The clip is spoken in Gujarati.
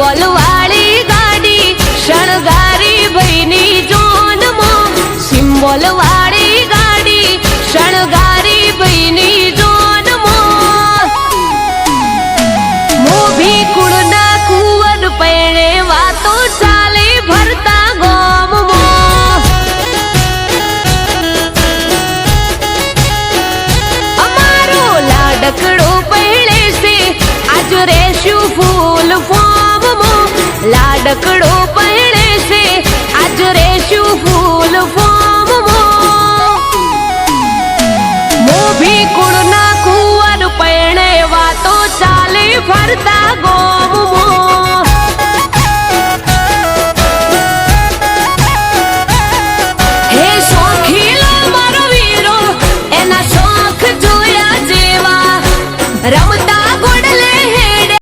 સિમ્બોલવાળી ગાડી, શણગારી ભાઈની જોનમાં. ગાડી, શણગારી ભાઈની જોનમાં. મોભી કુળના કુવન પૈણે વાતો ચાલે ભરતા ગોમમાં. લાડકડો પૈણે છે, આજ ફૂલ ફૂલ લાડકડો પહેરે છે. આજ રેશું ફૂલ ફોર્મમાં મોભી